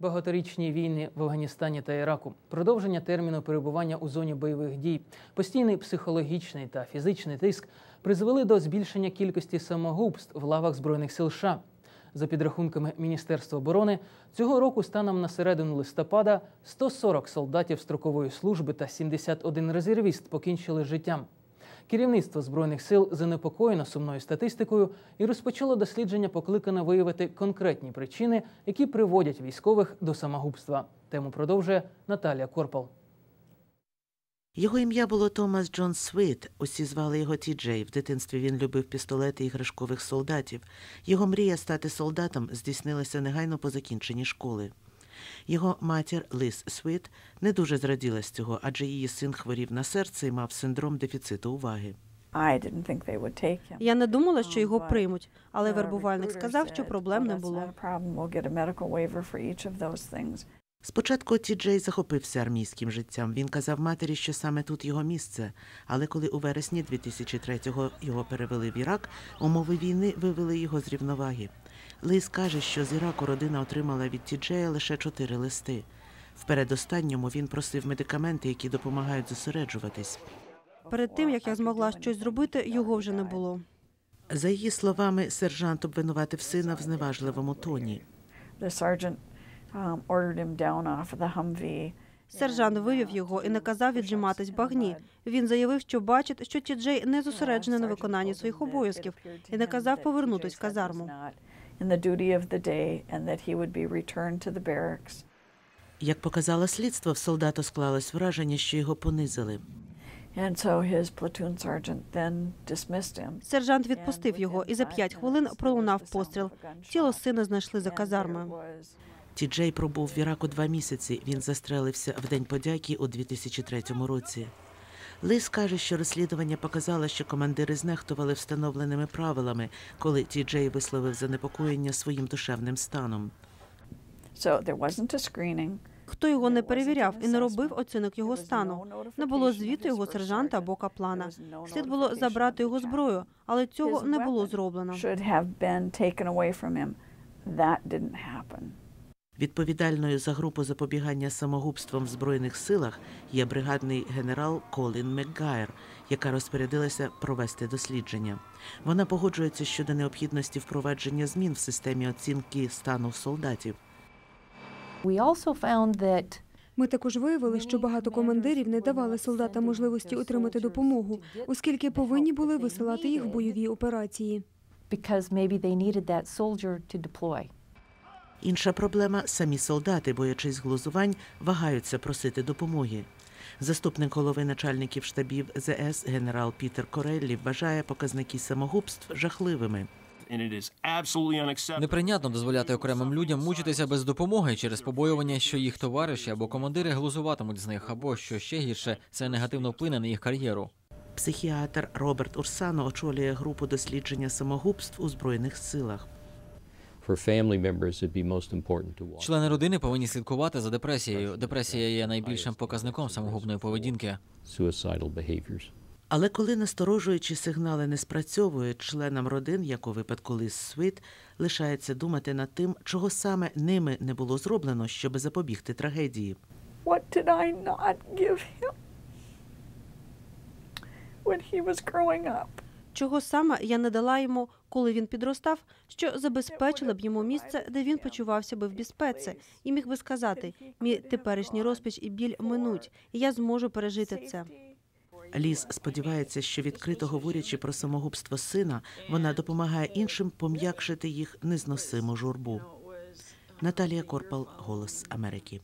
Багаторічні війни в Афганістані та Іраку, продовження терміну перебування у зоні бойових дій, постійний психологічний та фізичний тиск призвели до збільшення кількості самогубств в лавах збройних сил США. За підрахунками Міністерства оборони, цього року станом на середину листопада 140 солдатів строкової служби та 71 резервіст покінчили життям. Керівництво збройних сил занепокоєно сумною статистикою і розпочало дослідження, покликане виявити конкретні причини, які приводять військових до самогубства. Тему продовжує Наталія Корпал. Його ім'я було Томас Джон Свит. Усі звали його Ті Джей. В дитинстві він любив пістолети іграшкових солдатів. Його мрія стати солдатом здійснилася негайно по закінченні школи. Його матір Лиз Свит не дуже зраділа з цього, адже її син хворів на серце і мав синдром дефіциту уваги. Я не думала, що його приймуть, але вербувальник сказав, що проблем "Oh, не було. Спочатку Ті Джей захопився армійським життям. Він казав матері, що саме тут його місце. Але коли у вересні 2003-го його перевели в Ірак, умови війни вивели його з рівноваги. Лиз каже, що з Іраку родина отримала від Ті Джея лише чотири листи. В передостанньому він просив медикаменти, які допомагають зосереджуватись. Перед тим як я змогла щось зробити, його вже не було. За її словами, сержант обвинуватив сина в зневажливому тоні. Um. Сержант вивів його і наказав віджиматись багні. Він заявив, що бачить, що Ті Джей не зосереджений на виконанні своїх обов'язків, і наказав повернутись в казарму. In the duty of the day and that he would be returned to the barracks. Як показало слідство, в солдата склалось враження, що його понизили. And so his platoon sergeant then dismissed him. Сержант відпустив його, і за п'ять хвилин пролунав постріл. Тіло сина знайшли за казармою. Ті Джей пробув в Іраку два місяці. Він застрелився в День подяки у 2003 році. Лис каже, що розслідування показало, що командири знехтували встановленими правилами, коли Ті Джей висловив занепокоєння своїм душевним станом. So there wasn't a screening. Хто його не перевіряв і не робив оцінок його стану. Не було звіту його сержанта або каплана. Слід було забрати його зброю, але цього не було зроблено. Відповідальною за групу запобігання самогубством в Збройних силах є бригадний генерал Колін Макгайр, яка розпорядилася провести дослідження. Вона погоджується щодо необхідності впровадження змін в системі оцінки стану солдатів. Ми також виявили, що багато командирів не давали солдатам можливості отримати допомогу, оскільки повинні були висилати їх в бойові операції. because maybe they needed that soldier to deploy. Інша проблема самі солдати, боячись глузувань, вагаються просити допомоги. Заступник голови начальників штабів ЗС генерал Пітер Кореллі вважає показники самогубств жахливими. Неприйнятно дозволяти окремим людям мучитися без допомоги через побоювання, що їх товариші або командири глузуватимуть з них, або що ще гірше, це негативно вплине на їх кар'єру. Психіатр Роберт Урсано очолює групу дослідження самогубств у збройних силах. Члени родини повинні слідкувати за депресією. Депресія є найбільшим показником самогубної поведінки. Suicidal. Але коли насторожуючі сигнали не спрацьовують, членам родин, як у випадку Лиз Свит, лишається думати над тим, чого саме ними не було зроблено, щоб запобігти трагедії. What did I not give him when he was growing up? Чого саме я не дала йому, коли він підростав, що забезпечила б йому місце, де він почувався би в безпеці, і міг би сказати: мій теперішній розпач і біль минуть, і я зможу пережити це. Ліз сподівається, що відкрито говорячи про самогубство сина, вона допомагає іншим пом'якшити їх незносиму журбу. Наталія Корпал, Голос Америки.